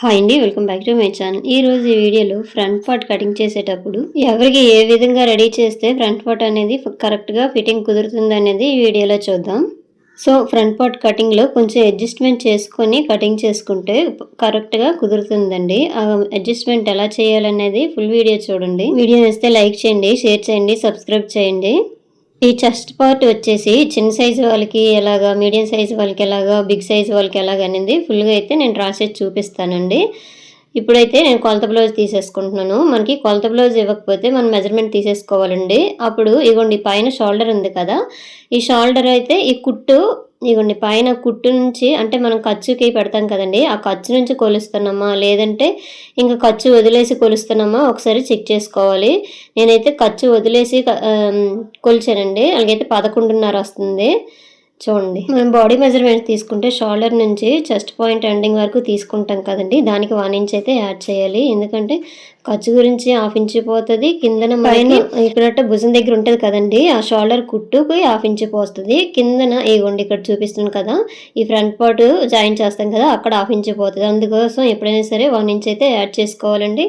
Hi అండి welcome back to my channel. ఈ రోజు ఈ వీడియోలో ఫ్రంట్ పార్ట్ కటింగ్ చేసేటప్పుడు ఎవరికి ఏ విధంగా రెడీ చేస్తే ఫ్రంట్ పార్ట్ అనేది కరెక్ట్గా ఫిట్టింగ్ కుదురుతుంది అనేది ఈ వీడియోలో చూద్దాం. సో ఫ్రంట్ పార్ట్ కటింగ్లో కొంచెం అడ్జస్ట్మెంట్ చేసుకొని కటింగ్ చేసుకుంటే కరెక్ట్గా కుదురుతుందండి. ఆ అడ్జస్ట్మెంట్ ఎలా చేయాలనేది ఫుల్ వీడియో చూడండి. వీడియో వేస్తే లైక్ చేయండి షేర్ చేయండి సబ్స్క్రైబ్ చేయండి. ఈ చెస్ట్ పార్ట్ వచ్చేసి చిన్న సైజు వాళ్ళకి ఎలాగా మీడియం సైజు వాళ్ళకి ఎలాగా బిగ్ సైజు వాళ్ళకి ఎలాగ అనేది ఫుల్గా అయితే నేను రాసేసి చూపిస్తానండి. ఇప్పుడైతే నేను కొలత బ్లౌజ్ తీసేసుకుంటున్నాను. మనకి కొలత బ్లౌజ్ ఇవ్వకపోతే మనం మెజర్మెంట్ తీసేసుకోవాలండి. అప్పుడు ఇగోండి పైన షోల్డర్ ఉంది కదా ఈ షోల్డర్ అయితే ఈ కుట్టు ఇగోండి పైన కుట్టు నుంచి అంటే మనం ఖర్చుకి పెడతాం కదండి ఆ ఖర్చు నుంచి కొలుస్తున్నామా లేదంటే ఇంకా ఖర్చు వదిలేసి కొలుస్తున్నామా ఒకసారి చెక్ చేసుకోవాలి. నేనైతే ఖర్చు వదిలేసి కొలిచానండి. అలాగైతే పదకొండున్నర వస్తుంది. చూడండి. మనం బాడీ మెజర్మెంట్ తీసుకుంటే షోల్డర్ నుంచి చెస్ట్ పాయింట్ ఎండింగ్ వరకు తీసుకుంటాం కదండి దానికి వన్ ఇంచ్ అయితే యాడ్ చేయాలి. ఎందుకంటే ఖర్చు గురించి హాఫ్ ఇంచ్ పోతుంది కిందన పైన ఇక్కడ భుజం దగ్గర ఉంటుంది కదండి. ఆ షోల్డర్ కుట్టుకి హాఫ్ ఇంచ్ పోస్తుంది కిందన ఇగోండి ఇక్కడ చూపిస్తుంది కదా. ఈ ఫ్రంట్ పార్ట్ జాయిన్ చేస్తాం కదా అక్కడ హాఫ్ ఇంచ్ పోతుంది అందుకోసం ఎప్పుడైనా సరే వన్ ఇంచ్ అయితే యాడ్ చేసుకోవాలండి.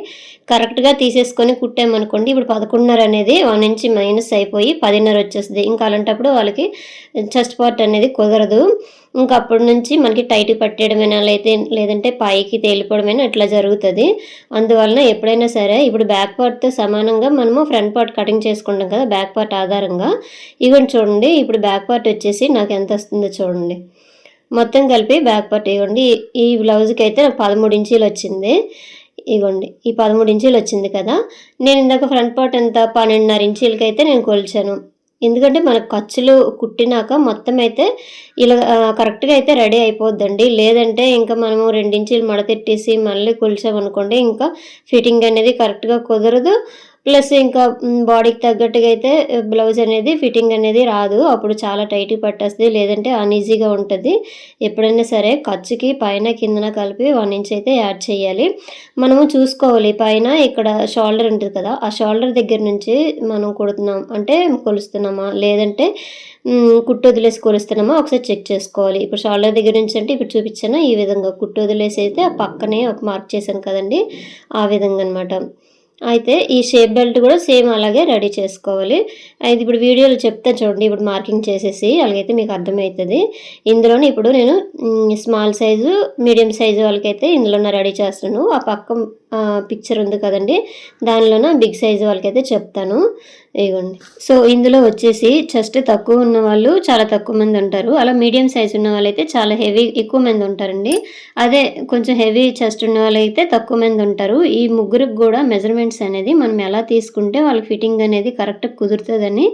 కరెక్ట్గా తీసేసుకొని కుట్టామనుకోండి ఇప్పుడు పదకొండున్నర అనేది వన్ ఇంచ్ మైనస్ అయిపోయి పదిన్నర వచ్చేస్తుంది. ఇంకా అలాంటప్పుడు వాళ్ళకి చెస్ట్ పార్ట్ అనేది కుదరదు. ఇంకా అప్పటి నుంచి మనకి టైట్ పట్టేయడమైనా అయితే లేదంటే పైకి తేలిపోవడమైనా ఇట్లా జరుగుతుంది. అందువలన ఎప్పుడైనా సరే ఇప్పుడు బ్యాక్ పార్ట్తో సమానంగా మనము ఫ్రంట్ పార్ట్ కటింగ్ చేసుకుంటాం కదా బ్యాక్ పార్ట్ ఆధారంగా. ఇవ్వండి చూడండి ఇప్పుడు బ్యాక్ పార్ట్ వచ్చేసి నాకు ఎంత వస్తుందో చూడండి. మొత్తం కలిపి బ్యాక్ పార్ట్ ఇవ్వండి ఈ బ్లౌజ్కి అయితే నాకు పదమూడు ఇంచీలు వచ్చింది. ఇగోండి ఈ పదమూడు ఇంచీలు వచ్చింది కదా. నేను ఇందాక ఫ్రంట్ పార్ట్ ఎంత పన్నెండున్నర ఇంచీలకి అయితే నేను కొలిచాను. ఎందుకంటే మనకు ఖర్చులు కుట్టినాక మొత్తం అయితే ఇలా కరెక్ట్గా అయితే రెడీ అయిపోద్దండి. లేదంటే ఇంకా మనము రెండించీలు మడతెట్టేసి మళ్ళీ కొలిచామనుకోండి ఇంకా ఫిట్టింగ్ అనేది కరెక్ట్గా కుదరదు. ప్లస్ ఇంకా బాడీకి తగ్గట్టుగా అయితే బ్లౌజ్ అనేది ఫిట్టింగ్ అనేది రాదు. అప్పుడు చాలా టైట్ పట్టేస్తుంది. లేదంటే అన్ఈజీగా ఉంటుంది. ఎప్పుడైనా సరే ఖర్చుకి పైన కిందన కలిపి వన్ ఇంచ్ అయితే యాడ్ చేయాలి. మనము చూసుకోవాలి. పైన ఇక్కడ షోల్డర్ ఉంటుంది కదా ఆ షోల్డర్ దగ్గర నుంచి మనం కొడుతున్నాం. అంటే కొలుస్తున్నామా? లేదంటే కుట్టు వదిలేసి కొలుస్తున్నామా? ఒకసారి చెక్ చేసుకోవాలి. ఇప్పుడు షోల్డర్ దగ్గర నుంచి అంటే ఇప్పుడు చూపించాను? ఈ విధంగా కుట్టు వదిలేసి అయితే ఆ పక్కనే ఒక మార్క్ చేశాను కదండి. ఆ విధంగా అనమాట అయితే ఈ షేప్ బెల్ట్ కూడా సేమ్ అలాగే రెడీ చేసుకోవాలి. అయితే ఇప్పుడు వీడియోలో చెప్తే చూడండి ఇప్పుడు మార్కింగ్ చేసేసి అలాగైతే మీకు అర్థమవుతుంది. ఇందులోనే ఇప్పుడు నేను స్మాల్ సైజు మీడియం సైజు వాళ్ళకైతే ఇందులో రెడీ చేస్తాను ఆ పక్క పిక్చర్ ఉంది కదండి. దానిలోన బిగ్ సైజు వాళ్ళకైతే చెప్తాను. ఇవ్వండి సో ఇందులో వచ్చేసి చెస్ట్ తక్కువ ఉన్న వాళ్ళు చాలా తక్కువ మంది ఉంటారు. అలా మీడియం సైజ్ ఉన్న వాళ్ళైతే చాలా హెవీ ఎక్కువ మంది ఉంటారండి. అదే కొంచెం హెవీ చెస్ట్ ఉన్న వాళ్ళైతే తక్కువ మంది ఉంటారు. ఈ ముగ్గురికి కూడా మెజర్మెంట్స్ అనేది మనం ఎలా తీసుకుంటే వాళ్ళ ఫిట్టింగ్ అనేది కరెక్ట్గా కుదురుతుందని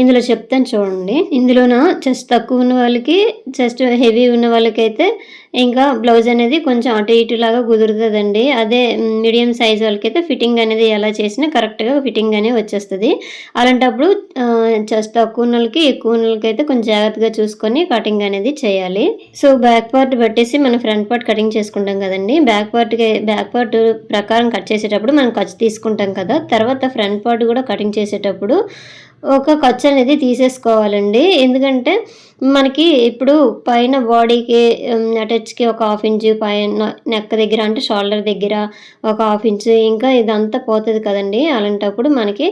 ఇందులో చెప్తాను చూడండి. ఇందులోన చెస్ట్ తక్కువ ఉన్న వాళ్ళకి చెస్ట్ హెవీ ఉన్న వాళ్ళకైతే ఇంకా బ్లౌజ్ అనేది కొంచెం అటు ఇటు లాగా కుదురుతుందండి. అదే మీడియం సైజ్ వాళ్ళకైతే ఫిట్టింగ్ అనేది ఎలా చేసినా కరెక్ట్గా ఫిట్టింగ్ అనేది వచ్చేస్తుంది. అలాంటప్పుడు తక్కువ ఉన్న ఎక్కువ ఉన్న అయితే కొంచెం జాగ్రత్తగా చూసుకొని కటింగ్ అనేది చేయాలి. సో బ్యాక్ పార్ట్ పెట్టేసి మనం ఫ్రంట్ పార్ట్ కటింగ్ చేసుకుంటాం కదండి. బ్యాక్ పార్ట్కి బ్యాక్ పార్ట్ ప్రకారం కట్ చేసేటప్పుడు మనం ఖర్చు తీసుకుంటాం కదా. తర్వాత ఫ్రంట్ పార్ట్ కూడా కటింగ్ చేసేటప్పుడు ఒక ఖర్చు అనేది తీసేసుకోవాలండి. ఎందుకంటే మనకి ఇప్పుడు పైన బాడీకి అటాచ్కి ఒక హాఫ్ ఇంచు పైన నెక్ దగ్గర అంటే షోల్డర్ దగ్గర ఒక హాఫ్ ఇంచు ఇంకా ఇదంతా పోతుంది కదండి. అలాంటప్పుడు మనకి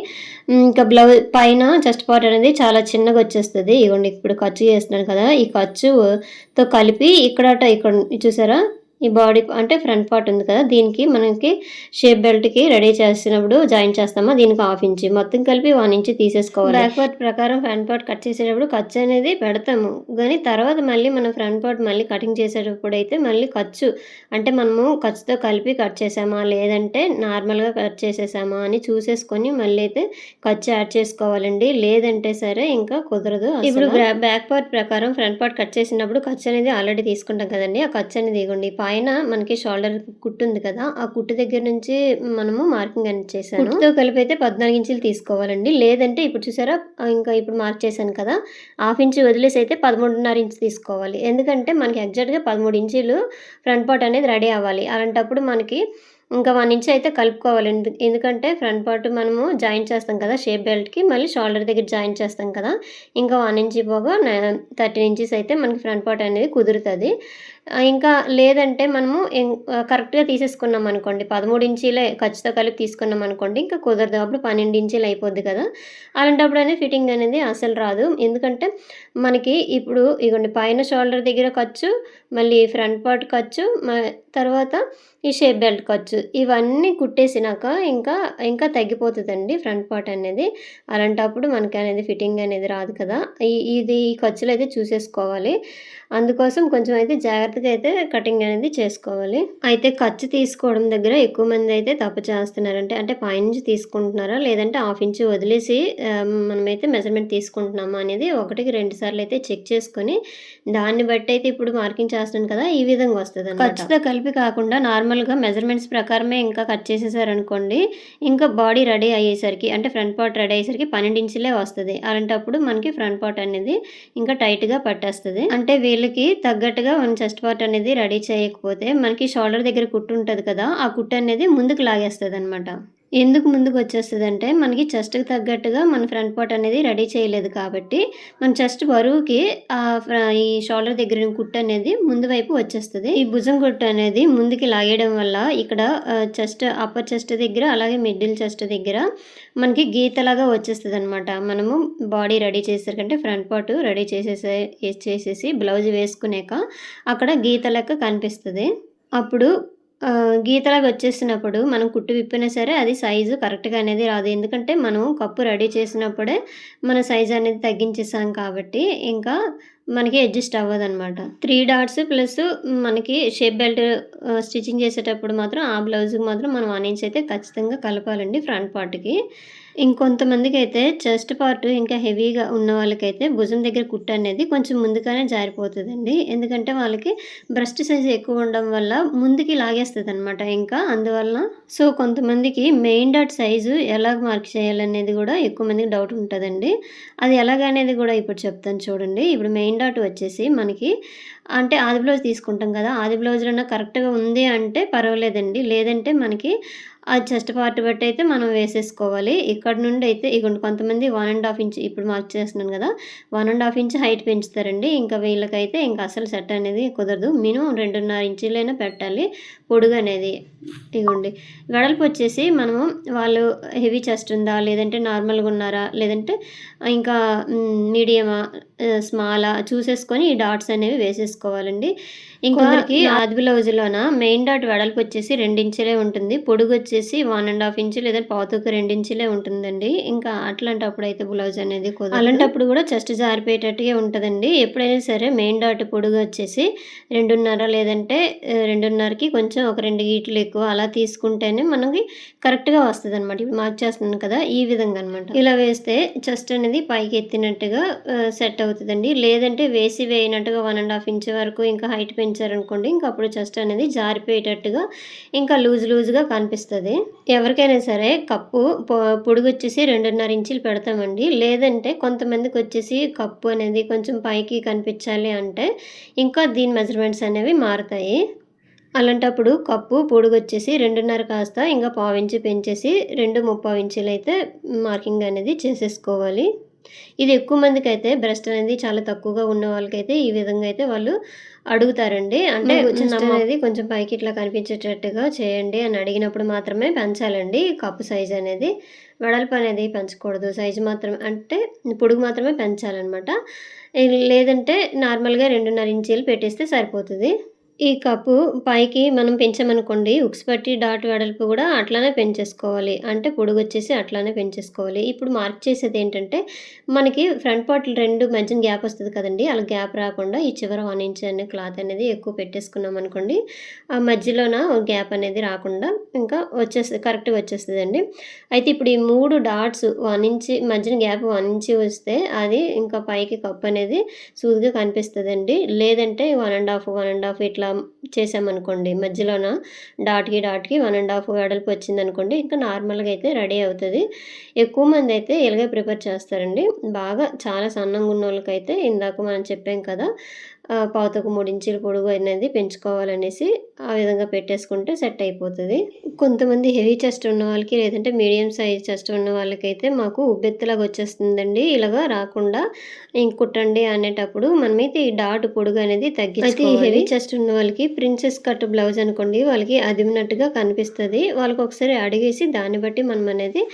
ఇంకా బ్లౌజ్ పైన చెస్ట్ పార్ట్ అనేది చాలా చిన్నగా వచ్చేస్తుంది. ఇవ్వండి ఇప్పుడు ఖర్చు చేస్తున్నాను కదా ఈ ఖర్చుతో కలిపి ఇక్కడ ఇక్కడ చూసారా? ఈ బాడీ అంటే ఫ్రంట్ పార్ట్ ఉంది కదా దీనికి మనకి షేప్ బెల్ట్కి రెడీ చేసినప్పుడు జాయిన్ చేస్తామా? దీనికి హాఫ్ ఇంచ్. మొత్తం కలిపి వన్ ఇంచ్ తీసేసుకోవాలి. బ్యాక్ పార్ట్ ప్రకారం ఫ్రంట్ పార్ట్ కట్ చేసేటప్పుడు ఖర్చు అనేది పెడతాము. కానీ తర్వాత మళ్ళీ మనం ఫ్రంట్ పార్ట్ మళ్ళీ కటింగ్ చేసేటప్పుడు అయితే మళ్ళీ ఖర్చు అంటే మనము ఖర్చుతో కలిపి కట్ చేసామా? లేదంటే నార్మల్గా కట్ చేసేసామా? అని చూసేసుకొని మళ్ళీ అయితే ఖర్చు యాడ్ చేసుకోవాలండి. లేదంటే సరే ఇంకా కుదరదు ఇప్పుడు బ్యాక్ పార్ట్ ప్రకారం ఫ్రంట్ పార్ట్ కట్ చేసినప్పుడు ఖర్చు అనేది ఆల్రెడీ తీసుకుంటాం కదండి. ఆ ఖర్చు అనేది ఇవ్వండి. పైన మనకి షోల్డర్ కుట్టు ఉంది కదా ఆ కుట్టు దగ్గర నుంచి మనము మార్కింగ్ అని చేశాను. కుట్టుతో కలిపి అయితే పద్నాలుగు ఇంచులు తీసుకోవాలండి. లేదంటే ఇప్పుడు చూసారా ఇంకా ఇప్పుడు మార్క్ చేశాను కదా హాఫ్ ఇంచు వదిలేసి అయితే పదమూడున్నర ఇంచు తీసుకోవాలి. ఎందుకంటే మనకి ఎగ్జాక్ట్గా పదమూడు ఇంచులు ఫ్రంట్ పార్ట్ అనేది రెడీ అవ్వాలి. అలాంటప్పుడు మనకి ఇంకా వన్ ఇంచ్ అయితే కలుపుకోవాలి. ఎందుకంటే ఫ్రంట్ పార్ట్ మనము జాయిన్ చేస్తాం కదా షేప్ బెల్ట్కి మళ్ళీ షోల్డర్ దగ్గర జాయిన్ చేస్తాం కదా ఇంకా వన్ ఇంచ్ పోగా థర్టీన్ ఇంచెస్ అయితే మనకి ఫ్రంట్ పార్ట్ అనేది కుదురుతుంది. ఇంకా లేదంటే మనము కరెక్ట్గా తీసేసుకున్నాం అనుకోండి. పదమూడు ఇంచీలే ఖర్చుతో కలిపి తీసుకున్నాం అనుకోండి ఇంకా కుదరదు అప్పుడు పన్నెండు ఇంచీలు అయిపోద్ది కదా. అలాంటప్పుడు అనేది ఫిట్టింగ్ అనేది అసలు రాదు. ఎందుకంటే మనకి ఇప్పుడు ఇగోండి పైన షోల్డర్ దగ్గర ఖర్చు మళ్ళీ ఫ్రంట్ పార్ట్ ఖర్చు మ- తర్వాత ఈ షేప్ బెల్ట్ ఖర్చు ఇవన్నీ కుట్టేసినాక ఇంకా ఇంకా తగ్గిపోతుందండి ఫ్రంట్ పార్ట్ అనేది. అలాంటప్పుడు మనకి అనేది ఫిట్టింగ్ అనేది రాదు కదా. ఇది ఈ ఖర్చులు అయితే చూసేసుకోవాలి. అందుకోసం కొంచెం అయితే జాగ్రత్తగా అయితే కటింగ్ అనేది చేసుకోవాలి. అయితే ఖర్చు తీసుకోవడం దగ్గర ఎక్కువ మంది అయితే తప్పు చేస్తున్నారంటే అంటే పైనుంచి తీసుకుంటున్నారా? లేదంటే హాఫ్ ఇంచ్ వదిలేసి మనమైతే మెజర్మెంట్ తీసుకుంటున్నామా అనేది ఒకటికి రెండు సార్లు అయితే చెక్ చేసుకొని దాన్ని బట్టి అయితే ఇప్పుడు మార్కింగ్ చేస్తున్నాను కదా ఈ విధంగా వస్తుంది ఖర్చుతో కలిపి కాకుండా నార్మల్గా మెజర్మెంట్స్ ప్రకారమే ఇంకా కట్ చేసేసారనుకోండి ఇంకా బాడీ రెడీ అయ్యేసరికి అంటే ఫ్రంట్ పార్ట్ రెడీ అయ్యేసరికి పన్నెండు ఇంచులే వస్తుంది. అలాంటప్పుడు మనకి ఫ్రంట్ పార్ట్ అనేది ఇంకా టైట్గా పట్టేస్తుంది. అంటే వీళ్ళకి తగ్గట్టుగా మనం చెస్ట్ పార్ట్ అనేది రెడీ చేయకపోతే మనకి షోల్డర్ దగ్గర కుట్టు ఉంటుంది కదా ఆ కుట్టు అనేది ముందుకు లాగేస్తుంది అనమాట ఎందుకు ముందుకు వచ్చేస్తుంది అంటే మనకి చెస్ట్కి తగ్గట్టుగా మన ఫ్రంట్ పార్ట్ అనేది రెడీ చేయలేదు కాబట్టి మన చెస్ట్ బరువుకి ఈ షోల్డర్ దగ్గర కుట్టు అనేది ముందు వైపు వచ్చేస్తుంది. ఈ భుజం కుట్టు అనేది ముందుకి లాగేయడం వల్ల ఇక్కడ చెస్ట్ అప్పర్ చెస్ట్ దగ్గర అలాగే మిడిల్ చెస్ట్ దగ్గర మనకి గీతలాగా వచ్చేస్తుంది అనమాట మనము బాడీ రెడీ చేసేసరికంటే ఫ్రంట్ పార్ట్ రెడీ చేసేసే చేసేసి బ్లౌజ్ వేసుకునేక అక్కడ గీత లెక్క కనిపిస్తుంది. అప్పుడు గీతలాగా వచ్చేసినప్పుడు మనం కుట్టు విప్పినా సరే అది సైజు కరెక్ట్గా అనేది రాదు. ఎందుకంటే మనం కప్పు రెడీ చేసినప్పుడే మన సైజు అనేది తగ్గించేసాం కాబట్టి ఇంకా మనకి అడ్జస్ట్ అవ్వదు అనమాట త్రీ డాట్స్ ప్లస్ మనకి షేప్ బెల్ట్ స్టిచ్చింగ్ చేసేటప్పుడు మాత్రం ఆ బ్లౌజ్కి మాత్రం మనం వన్ ఇంచ్ అయితే ఖచ్చితంగా కలపాలండి ఫ్రంట్ పార్ట్కి ఇంకొంతమందికి అయితే చెస్ట్ పార్ట్ ఇంకా హెవీగా ఉన్న వాళ్ళకైతే భుజం దగ్గర కుట్ట అనేది కొంచెం ముందుగానే జారిపోతుందండి. ఎందుకంటే వాళ్ళకి బ్రెస్ట్ సైజ్ ఎక్కువ ఉండడం వల్ల ముందుకి లాగేస్తుంది అనమాట ఇంకా. అందువల్ల సో కొంతమందికి మెయిన్ డాట్ సైజు ఎలా మార్క్ చేయాలనేది కూడా ఎక్కువ మందికి డౌట్ ఉంటుందండి. అది ఎలాగనేది కూడా ఇప్పుడు చెప్తాను చూడండి. ఇప్పుడు మెయిన్ డాట్ వచ్చేసి మనకి అంటే ఆది బ్లౌజ్ తీసుకుంటాం కదా ఆది బ్లౌజ్లో కరెక్ట్గా ఉంది అంటే పర్వాలేదండి. లేదంటే మనకి ఆ చెస్ట్ పార్ట్ బట్టి అయితే మనం వేసేసుకోవాలి. ఇక్కడ నుండి అయితే ఇగోండి కొంతమంది వన్ అండ్ హాఫ్ ఇంచ్ ఇప్పుడు మార్క్ చేస్తున్నాను కదా one and half inch height పెంచుతారండి. ఇంకా వీళ్ళకైతే ఇంకా అసలు సెట్ అనేది కుదరదు. మినిమం రెండున్నర ఇంచులైనా పెట్టాలి పొడుగు అనేది. ఇగోండి వెడల్పు వచ్చేసి మనము వాళ్ళు హెవీ చెస్ట్ ఉందా లేదంటే నార్మల్గా ఉన్నారా లేదంటే ఇంకా మీడియమా స్మాలా చూసేసుకొని ఈ డాట్స్ అనేవి వేసేసుకోవాలండి ఇంకా ఆది బ్లౌజ్లోన మెయిన్ డాట్ వెడల్పు వచ్చేసి రెండించులే ఉంటుంది. పొడుగు వచ్చేసి వన్ అండ్ హాఫ్ ఇంచు లేదా పావుతూకు రెండించులే ఉంటుందండి. ఇంకా అట్లాంటప్పుడు అయితే బ్లౌజ్ అనేది అలాంటప్పుడు కూడా చెస్ట్ జారిపోయేటట్టుగా ఉంటుందండి. ఎప్పుడైనా సరే మెయిన్ డాట్ పొడుగు వచ్చేసి రెండున్నర లేదంటే రెండున్నరకి కొంచెం ఒక రెండు గీట్లు ఎక్కువ అలా తీసుకుంటేనే మనకి కరెక్ట్గా వస్తుంది అనమాట ఇప్పుడు మార్క్ చేస్తున్నాను కదా ఈ విధంగా అనమాట ఇలా వేస్తే చెస్ట్ అనేది పైకి ఎత్తినట్టుగా సెట్ అవుతుందండి. లేదంటే వేసి వేయనట్టుగా వన్ అండ్ హాఫ్ ఇంచ్ వరకు ఇంకా హైట్ పెంచారనుకోండి ఇంకా అప్పుడు చెస్ట్ అనేది జారిపోయేటట్టుగా ఇంకా లూజ్ లూజ్గా కనిపిస్తుంది. ఎవరికైనా సరే కప్పు పొ- పొడుగు వచ్చేసి రెండున్నర ఇంచులు పెడతామండి. లేదంటే కొంతమందికి వచ్చేసి కప్పు అనేది కొంచెం పైకి కనిపించాలి అంటే ఇంకా దీని మెజర్మెంట్స్ అనేవి మారుతాయి. అలాంటప్పుడు కప్పు పొడుగు వచ్చేసి రెండున్నర కాస్త ఇంకా పావించి పెంచేసి రెండు ముప్పావు ఇంచులు అయితే మార్కింగ్ అనేది చేసేసుకోవాలి. ఇది ఎక్కువ మందికి అయితే బ్రెస్ట్ అనేది చాలా తక్కువగా ఉన్న వాళ్ళకైతే ఈ విధంగా అయితే వాళ్ళు అడుగుతారండి. అంటే అనేది కొంచెం పైకి ఇట్లా కనిపించేటట్టుగా చేయండి అని అడిగినప్పుడు మాత్రమే పెంచాలండి కప్పు సైజ్ అనేది. వెడల్పు అనేది పెంచకూడదు. సైజు మాత్రమే అంటే పొడుగు మాత్రమే పెంచాలన్నమాట. లేదంటే నార్మల్గా రెండున్నర ఇంచీలు పెట్టేస్తే సరిపోతుంది. ఈ కప్పు పైకి మనం పెంచామనుకోండి ఉక్స్ పట్టి డాట్ వెడల్పు కూడా అట్లానే పెంచేసుకోవాలి. అంటే పొడుగు వచ్చేసి అట్లానే పెంచేసుకోవాలి. ఇప్పుడు మార్క్ చేసేది ఏంటంటే మనకి ఫ్రంట్ పార్ట్ రెండు మధ్యన గ్యాప్ వస్తుంది కదండి అలా గ్యాప్ రాకుండా ఈ చివర వన్ ఇంచ్ అనే క్లాత్ అనేది ఎక్కువ పెట్టేసుకున్నాం అనుకోండి ఆ మధ్యలోన గ్యాప్ అనేది రాకుండా ఇంకా వచ్చేస్తుంది కరెక్ట్గా వచ్చేస్తుందండి. అయితే ఇప్పుడు ఈ మూడు డాట్స్ వన్ ఇంచ్ మధ్యన గ్యాప్ వన్ ఇంచ్ వస్తే అది ఇంకా పైకి కప్ అనేది సూదిగా కనిపిస్తుందండి. లేదంటే one and half one and half ఇట్లా చేసామనుకోండి మధ్యలోన డాట్కి డాట్కి వన్ అండ్ హాఫ్ వెడల్పు వచ్చింది అనుకోండి ఇంకా నార్మల్గా అయితే రెడీ అవుతుంది. ఎక్కువ మంది అయితే ఇలాగే ప్రిపేర్ చేస్తారండి. బాగా చాలా సన్నంగా ఉన్న వాళ్ళకైతే ఇందాక మనం చెప్పాం కదా పావుతకు మూడు ఇంచుల పొడుగు అనేది పెంచుకోవాలనేసి ఆ విధంగా పెట్టేసుకుంటే సెట్ అయిపోతుంది. కొంతమంది హెవీ చెస్ట్ ఉన్న వాళ్ళకి లేదంటే మీడియం సైజ్ చెస్ట్ ఉన్న వాళ్ళకైతే మాకు ఉబ్బెత్తులాగా వచ్చేస్తుందండి. ఇలాగా రాకుండా ఇంక కుట్టండి అనేటప్పుడు మనమైతే ఈ డాట్ పొడుగు అనేది తగ్గించుకోవాలి. హెవీ చెస్ట్ ఉన్న వాళ్ళకి ప్రిన్సెస్ కట్ బ్లౌజ్ అనుకోండి వాళ్ళకి అదిమినట్టుగా కనిపిస్తుంది. వాళ్ళకి ఒకసారి అడిగేసి దాన్ని బట్టి మనం అనేది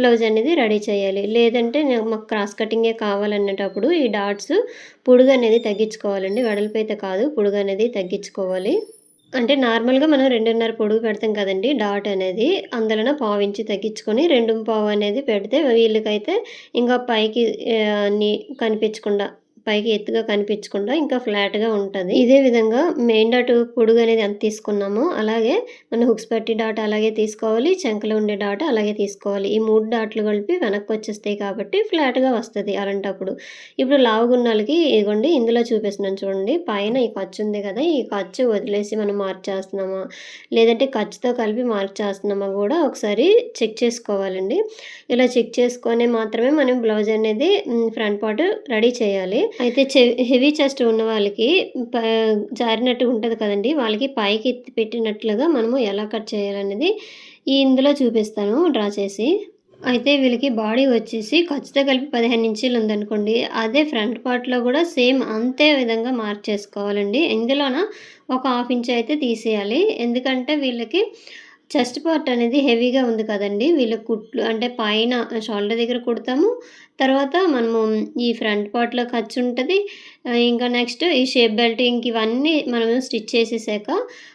బ్లౌజ్ అనేది రెడీ చేయాలి. లేదంటే మాకు క్రాస్ కటింగే కావాలనేటప్పుడు ఈ డాట్స్ పొడుగు అనేది తగ్గించుకోవాలండి. వెడల్పు అయితే కాదు పొడుగు అనేది తగ్గించుకోవాలి అంటే నార్మల్‌గా మనం 2.5 పొడుగు పెడతాం కదండి డాట్ అనేది. అందులోన పావించి తగ్గించుకొని 2.5 అనేది పెడితే వీళ్ళకైతే ఇంకా పైకి అన్నీ కనిపించకుండా పైకి ఎత్తుగా కనిపించకుండా ఇంకా ఫ్లాట్‌గా ఉంటుంది ఇదే విధంగా మెయిన్ డాట్ పొడుగు అనేది ఎంత తీసుకున్నామో అలాగే మన హుక్స్ పట్టి డాట్ అలాగే తీసుకోవాలి. చెంకలు ఉండే డాట్ అలాగే తీసుకోవాలి. ఈ మూడు డాట్లు కలిపి వెనక్కి వచ్చేస్తాయి కాబట్టి ఫ్లాట్‌గా వస్తుంది అలాంటప్పుడు. ఇప్పుడు లావుగున్నోళ్ళకి ఇదిగోండి ఇందులో చూపిస్తున్నాను చూడండి. పైన ఈ ఖర్చు ఉంది కదా! ఈ ఖర్చు వదిలేసి మనం మార్చేస్తున్నామా లేదంటే ఖర్చుతో కలిపి మార్చేస్తున్నామా కూడా ఒకసారి చెక్ చేసుకోవాలండి. ఇలా చెక్ చేసుకొని మాత్రమే మనం బ్లౌజ్ అనేది ఫ్రంట్ పార్ట్ రెడీ చేయాలి. అయితే హెవీ చెస్ట్ ఉన్న వాళ్ళకి ప జారినట్టుగా కదండి వాళ్ళకి పైకి పెట్టినట్లుగా మనము ఎలా కట్ చేయాలనేది ఈ ఇందులో చూపిస్తాను డ్రా చేసి. అయితే వీళ్ళకి బాడీ వచ్చేసి ఖర్చుతో కలిపి 15 ఇంచీలు ఉందనుకోండి. అదే ఫ్రంట్ పార్ట్‌లో కూడా సేమ్ అంతే విధంగా మార్క్ చేసుకోవాలండి. ఇందులోన ఒక హాఫ్ ఇంచ్ అయితే తీసేయాలి. ఎందుకంటే వీళ్ళకి చెస్ట్ పార్ట్ అనేది హెవీగా ఉంది కదండి వీళ్ళ కుట్లు అంటే పైన షోల్డర్ దగ్గర కుడతాము. తర్వాత మనము ఈ ఫ్రంట్ పార్ట్‌లో ఖర్చు ఉంటుంది ఇంకా నెక్స్ట్ ఈ షేప్ బెల్ట్ ఇంక ఇవన్నీ మనము స్టిచ్ చేసేసాక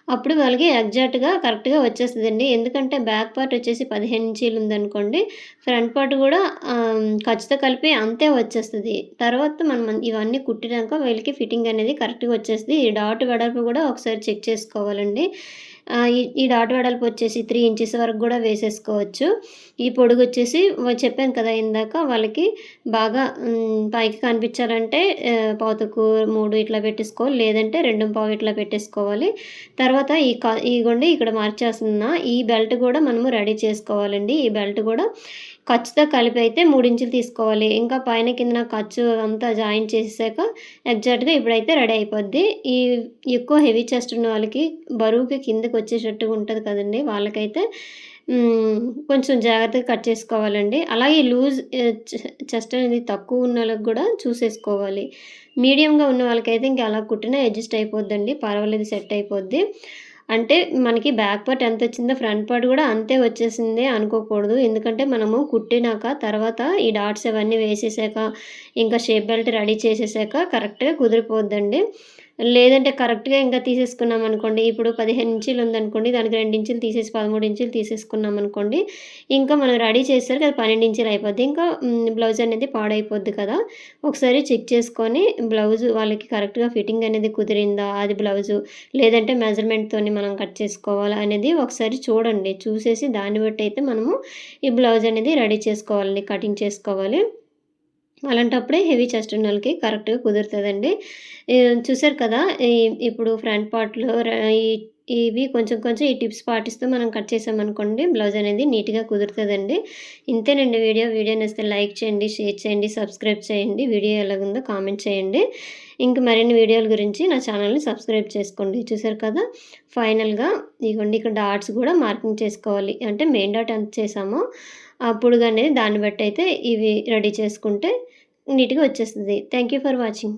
అప్పుడు వాళ్ళకి ఎగ్జాక్ట్‌గా కరెక్ట్‌గా వచ్చేస్తుందండి ఎందుకంటే బ్యాక్ పార్ట్ వచ్చేసి 15 ఇంచీలు ఉందనుకోండి. ఫ్రంట్ పార్ట్ కూడా ఖర్చుతో కలిపి అంతే వచ్చేస్తుంది తర్వాత మనం ఇవన్నీ కుట్టినాక వీళ్ళకి ఫిట్టింగ్ అనేది కరెక్ట్‌గా వచ్చేస్తుంది ఈ డాట్ వెడల్పు కూడా ఒకసారి చెక్ చేసుకోవాలండి. ఈ ఈ డాట్ వెడల్పు వచ్చేసి త్రీ ఇంచెస్ వరకు కూడా వేసేసుకోవచ్చు. ఈ పొడుగు వచ్చేసి చెప్పాను కదా! ఇందాక వాళ్ళకి బాగా పైకి కనిపించాలంటే ఆహ్, పావుతక్కువ 3 ఇట్లా పెట్టేసుకోవాలి. లేదంటే 2.5 ఇట్లా పెట్టేసుకోవాలి. తర్వాత ఈ క ఇగోండి ఇక్కడ మార్చేస్తున్న ఈ బెల్ట్ కూడా మనము రెడీ చేసుకోవాలండి. ఈ బెల్ట్ కూడా ఖర్చుతో కలిపి అయితే 3 ఇంచులు తీసుకోవాలి. ఇంకా పైన కిందన ఖర్చు అంతా జాయిన్ చేసేసాక ఎగ్జాక్ట్‌గా ఇప్పుడైతే రెడీ అయిపోద్ది. ఈ ఎక్కువ హెవీ చెస్ట్ ఉన్న వాళ్ళకి బరువుకి కిందకి వచ్చేటట్టుగా ఉంటుంది కదండి వాళ్ళకైతే కొంచెం జాగ్రత్తగా కట్ చేసుకోవాలండి. అలాగే లూజ్ చెస్ట్ అనేది తక్కువ ఉన్న వాళ్ళకి కూడా చూసేసుకోవాలి. మీడియంగా ఉన్న వాళ్ళకైతే ఇంకా అలా కుట్టినా అడ్జస్ట్ అయిపోద్దండి. పర్వాలేదు సెట్ అయిపోద్ది. అంటే మనకి బ్యాక్ పార్ట్ ఎంత వచ్చిందో ఫ్రంట్ పార్ట్ కూడా అంతే వచ్చేసింది అనుకోకూడదు. ఎందుకంటే మనము కుట్టినాక తర్వాత ఈ డాట్స్ అవన్నీ వేసేసాక ఇంకా షేప్ బెల్ట్ రెడీ చేసేసాక కరెక్ట్‌గా కుదిరిపోద్దండి. లేదంటే కరెక్ట్‌గా ఇంకా తీసేసుకున్నాం అనుకోండి ఇప్పుడు పదిహేను ఇంచులు ఉందనుకోండి. దానికి రెండు ఇంచులు తీసేసి 13 ఇంచులు తీసేసుకున్నాం అనుకోండి ఇంకా మనం రెడీ చేసేసరికి అది పన్నెండు ఇంచులు అయిపోద్ది. ఇంకా బ్లౌజ్ అనేది పాడైపోద్ది కదా! ఒకసారి చెక్ చేసుకొని బ్లౌజ్ వాళ్ళకి కరెక్ట్‌గా ఫిట్టింగ్ అనేది కుదిరిందా? అది బ్లౌజు లేదంటే మెజర్‌మెంట్‌తోని మనం కట్ చేసుకోవాలా అనేది ఒకసారి చూడండి. చూసేసి దాన్ని బట్టి అయితే మనము ఈ బ్లౌజ్ అనేది రెడీ చేసుకోవాలి కటింగ్ చేసుకోవాలి. అలాంటప్పుడే హెవీ చెస్ట్ ఉన్న వాళ్ళకి కరెక్ట్‌గా కుదురుతుందండి చూసారు కదా! ఈ ఇప్పుడు ఫ్రంట్ పార్ట్‌లో ఈ ఇవి కొంచెం కొంచెం ఈ టిప్స్ పాటిస్తూ మనం కట్ చేసామనుకోండి బ్లౌజ్ అనేది నీట్‌గా కుదురుతుందండి ఇంతేనండి వీడియో. వీడియో నచ్చితే లైక్ చేయండి, షేర్ చేయండి, సబ్స్క్రైబ్ చేయండి. వీడియో ఎలాగుందో కామెంట్ చేయండి. ఇంక మరిన్ని వీడియోల గురించి నా ఛానల్‌ని సబ్స్క్రైబ్ చేసుకోండి. చూసారు కదా! ఫైనల్‌గా ఇగోండి ఇక్కడ డాట్స్ కూడా మార్కింగ్ చేసుకోవాలి. అంటే మెయిన్ డాట్ ఎంత చేసామో అప్పుడు కానీ దాన్ని బట్టి అయితే ఇవి రెడీ చేసుకుంటే నీట్‌గా వచ్చేస్తుంది థ్యాంక్ యూ ఫర్ వాచింగ్.